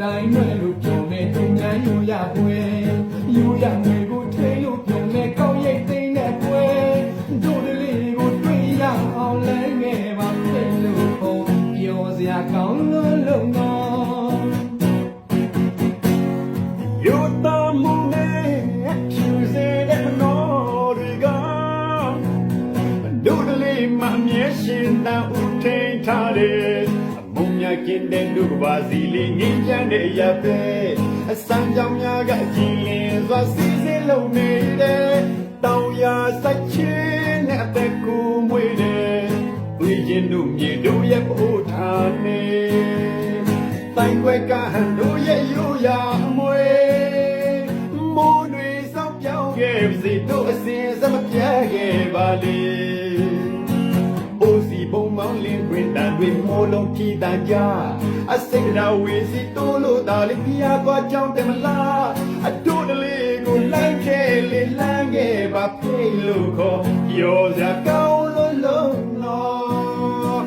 တိုင်းရွယ်လို့ပြောမယ်တင်တိုင်းယူရပွဲယူရမယ် အမုံမြကင်းတဲ့လူကပါစီလေးငင်းချမ်းတဲ့ရပဲအစမ်းကြောင်များကအကြည်လင်းစွာစီစဉ်လုံနေတယ်တောင်ရစိုက်ချင်းနဲ့အသက်ကိုမွေးတယ်ဝိရင်တို့မြေတို့ရဲ့ပို့ထားနေတိုင်ွက်ကဟန်တို့ရဲ့ရိုးရာအမွေမိုးတွေစောင့်ပြောင်းခဲ့ပါစေတို့အစ တန်တွေမိုးလုံးထီတန်ကြအစိတ်တော်ဝေစီတိုးလို့တာလေးပြာကွာကြောင်းတယ်မလားအတို့တလေးကိုလိုက်ခဲ့လေလမ်းခဲ့ပါဖိလို့ခေါ်ရောစရာကောင်းလို့လုံးတော့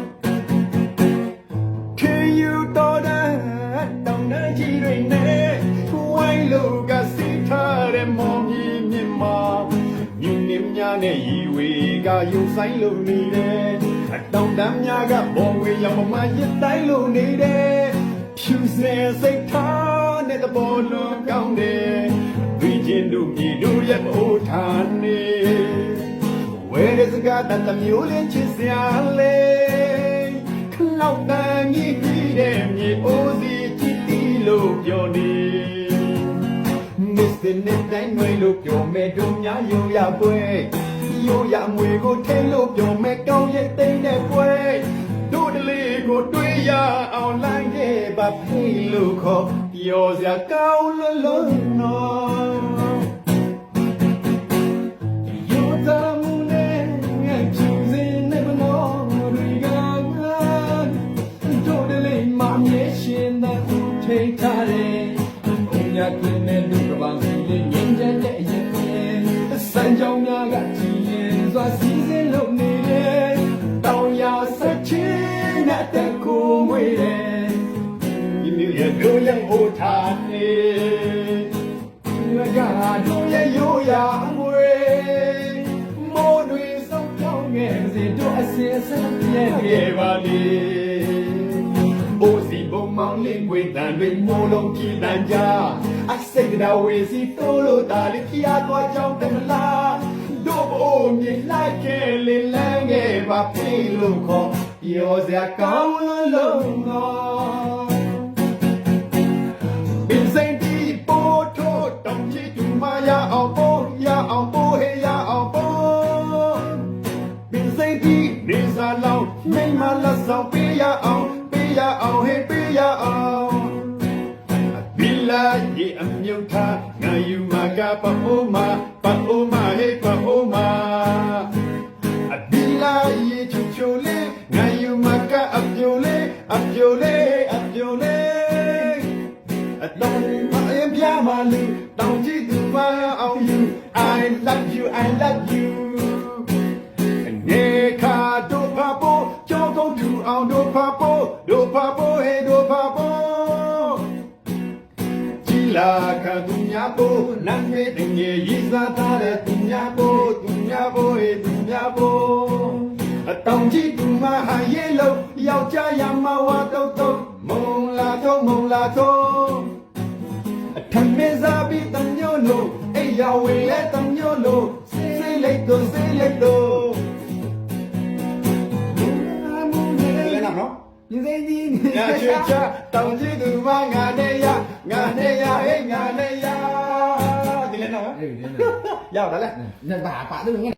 ခေယူတော်တဲ့တောင်းတကြီးတွေနဲ့ဝိုင်းလို့ကစီထားတဲ့မောင်ကြီးမြင်မှာမြင်းနေများနဲ့ရီဝေကယူဆိုင်လို့နေတယ် အတောင်တမ်းများကဘောဝေရောင်မမရတိုင်းလို့နေတယ်ဖြူစင်စိတ်ထားတဲ့တဘောလုံးကောင်းတယ်ဝိချင်းတို့မြေတို့ရဲ့မိုးထားနေဝဲတဲ့စကားတတ်တမျိုးလေးချစ်စရာလေခလောက်တန်ကြီးပြီးတဲ့မြေအိုးစီကြည့်တီလို့ပြောနေမစ္စတာနဲ့တိုင်းငွေလို့ပြောမဲ့တို့များယူရပွဲ ယူရမွေကိုထိန်လို့ပြောမဲ့ကောင်းရဲ့တိမ်တဲ့ပွဲတို့တလေးကိုတွေးရအောင်လိုက်ခဲ့ပါဖိလို့ခေါ်ပြောစရာကောင်းလို့လို့နော်ယူသားမှုနဲ့ငါချူစင်နေမလို့ရီကငါတို့တလေးမမြဲရှင်တဲ့ထိတ်ထားတယ်ဘုံညာကင်းတဲ့လူကဘာစီလေးငင်းချက်တဲ့ရင်စံကြောင်များကကြည်ရင် စွာစီစဉ်လို့နေတယ်တောင်ရဆက်ချင်းနဲ့တကူမွေးတယ်ဒီမျိုးရဲ့တို့ရဲ့ဟိုထားနေဒီကတို့ရဲ့ရိုးရာအမွေမိုးတွေစောင်းကြောင်းငယ်စီတို့အစင်ဆက်ပြည့်ခဲ့ပါလေအိုစီဘုံမောင်လင်းခွေတန်တွေမိုးလုံးကြည်တန်ကြအစိတ်တော်ဝေစီတိုးလို့တာလေးဖျားသွားကြောင်းတယ်မလား တို့ဘိုးမြေလိုက်ခဲ့လေလန်းခဲ့ပါဖိလို့ခေါ်ပြောစရာကောင်းလို့လုံးတော့ပင်စိန်တီပို့ထိုးတောင်ကြီးတူမရအောင်ပို့ရအောင်ပို့ဟေးရအောင်ပို့ပင်စိတ်ဒီနေစားလောင်းမိမလက်ဆောင်ပေးရအောင်ပေးရအောင်ဟေးပေးရအောင်ဘီလာ ရေအမြုပ်ထားငါယူမှာကပအိုးမှာပအိုးမှာဟေးပအိုးမှာအဘီလာရေချူချူလေးငါယူမှာကအပြိုလေးအပြိုလေးအပြိုလေးအတော်မအရင်ပြမလူတောင်ကြည့်သူမအောင် you I love you I love you လာခါသူများပိုနတ်မေတငယ်ရေးစားထားတဲ့သူများပိုသူများပိုဟေသူများပိုအတောင်ကြီးသူမဟာရဲလို့ယောက်ျားရမဝါတော့တော့မုံလာတော့မုံလာတော့အထမေစားပြီးတညို့လို့အိယာဝေလဲတညို့လို့စိတ်လိုက်တော့စိတ်လိုက်တော့ ငါချွေချတောင်းကြည့်သူမငါနဲ့ရငါနဲ့ရဟေးငါနဲ့ရဒီလည်းနော် အဲ့ဒီလည်းရရပါလား နဲ့ဘာပါတော့ငါ